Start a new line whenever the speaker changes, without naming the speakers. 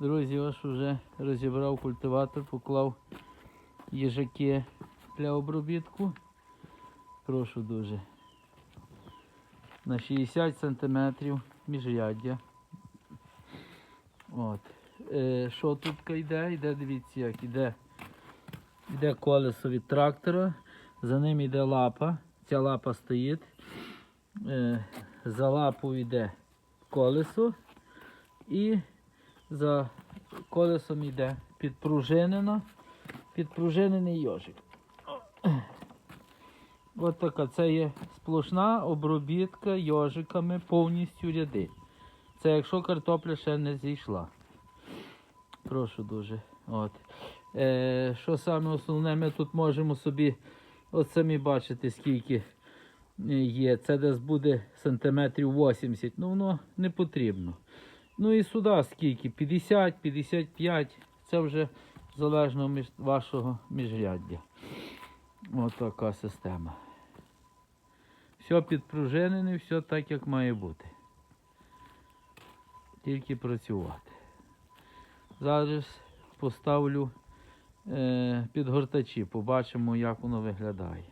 Друзі, ось вже розібрав культиватор, поклав їжаки для обробітку. Прошу дуже. На 60 сантиметрів міжряддя. От. Е, що тут йде? Йде, дивіться, як йде. Йде колесо від трактора, за ним йде лапа. Ця лапа стоїть. Е, за лапу йде колесо і за колесом йде підпружинено, підпружинений йожик. От така це є сплошна обробітка йожиками повністю ряди. Це якщо картопля ще не зійшла. Прошу дуже. От. Е, що саме основне, ми тут можемо собі, от самі бачити, скільки е, є. Це десь буде сантиметрів 80. Ну воно не потрібно. Ну і сюди скільки? 50, 55. Це вже залежно від вашого міжряддя. Ось така система. Все підпружинене, все так, як має бути. Тільки працювати. Зараз поставлю е, підгортачі, побачимо, як воно виглядає.